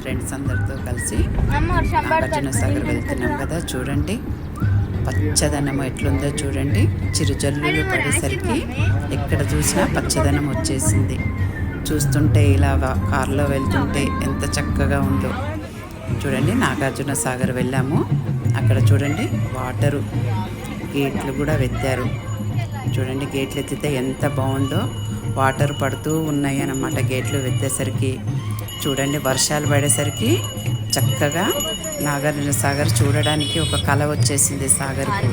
Friends అందరితో కలిసి నాగార్జున సాగర్ వెళ్తున్నాం కదా చూడండి. పచ్చదనం ఎట్లుందో చూడండి. చిరుజల్లులు పడేసరికి ఎక్కడ చూసినా పచ్చదనం వచ్చేసింది. చూస్తుంటే ఇలా కారులో వెళ్తుంటే ఎంత చక్కగా ఉందో. చూడండి నాగార్జున సాగర్ వెళ్ళాము. అక్కడ చూడండి వాటరు గేట్లు కూడా వెత్తారు. చూడండి గేట్లు ఎత్తితే ఎంత బాగుందో. వాటర్ పడుతూ ఉన్నాయి అన్నమాట గేట్లు ఎత్తేసరికి చూడండి వర్షాలు పడేసరికి చక్కగా నాగార్జున సాగర్ చూడడానికి ఒక కళ వచ్చేసింది సాగర్కు.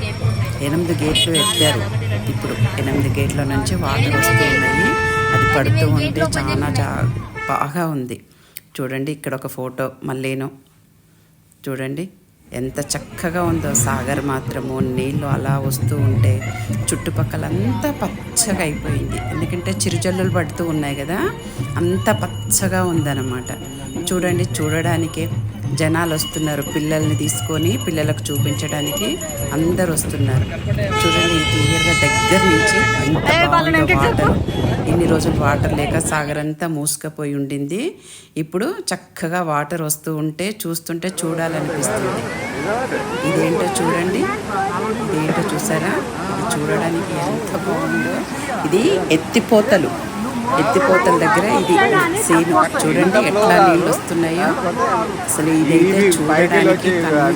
ఎనిమిది గేట్లు ఎత్తారు. ఇప్పుడు ఎనిమిది గేట్ల నుంచి వాటర్ వస్తూ ఉన్నాయి అది పడుతూ ఉంటే చాలా జా బాగా ఉంది. చూడండి ఇక్కడ ఒక ఫోటో. మళ్ళీను. చూడండి. ఎంత చక్కగా ఉందో సాగర్ మాత్రము నీళ్ళు అలా వస్తూ ఉంటే చుట్టుపక్కలంతా పచ్చగా అయిపోయింది. ఎందుకంటే చిరుజల్లులు పడుతూ ఉన్నాయి కదా అంత పచ్చగా ఉందన్నమాట. చూడండి చూడడానికి జనాలు వస్తున్నారు. పిల్లల్ని తీసుకొని పిల్లలకు చూపించడానికి అందరు వస్తున్నారు చూడండి క్లియర్గా దగ్గర నుంచి ఇన్ని రోజులు వాటర్ లేక సాగర్ అంతా మూసుకపోయి ఉండింది. ఇప్పుడు చక్కగా వాటర్ వస్తూ ఉంటే చూస్తుంటే చూడాలనిపిస్తుంది. ఇదేంటో చూడండి. ఇదేంటో చూసారా? ఇది చూడడానికి ఎంత బాగుందో. ఇది ఎత్తిపోతలు. ఎత్తిపోతల దగ్గర ఇది సీన్. చూడండి ఎట్లా నీళ్ళు వస్తున్నాయో అసలు ఇదైతే చూడడానికి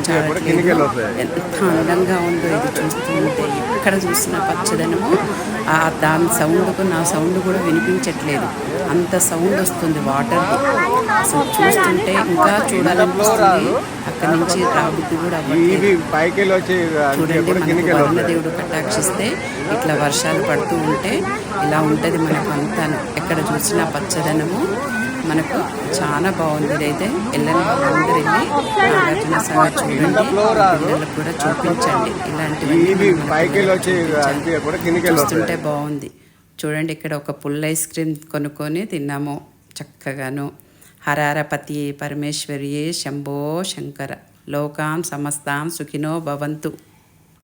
చాలట్లేదు ఎంత అందంగా ఉందో ఇది చూస్తుంటే. ఎక్కడ చూసిన పచ్చదనము. ఆ దాని సౌండ్కు నా సౌండ్ కూడా వినిపించట్లేదు. అంత సౌండ్ వస్తుంది వాటర్ది అసలు చూస్తుంటే ఇంకా చూడాలనిపిస్తుంది. అక్కడి నుంచి రాబుద్ది కూడా చూడండి మనకు వరుణదేవుడు కటాక్షిస్తే ఇట్లా వర్షాలు పడుతూ ఉంటే ఇలా ఉంటుంది మనకు అంతాను. ఎక్కడ చూసినా పచ్చదనము. మనకు చాలా బాగుంది ఇదైతే. వెళ్ళని వాళ్ళందరూ వెళ్ళి నాగార్జున సాగర్ చూడండి. పిల్లలకు కూడా చూపించండి. వస్తాయి. చూస్తుంటే బాగుంది. చూడండి ఇక్కడ ఒక పుల్ల ఐస్ క్రీమ్ కొనుక్కొని తిన్నాము. చక్కగాను. హరారపతి పరమేశ్వరియే శంభో శంకర. లోకాం సమస్తాం సుఖినో భవంతు.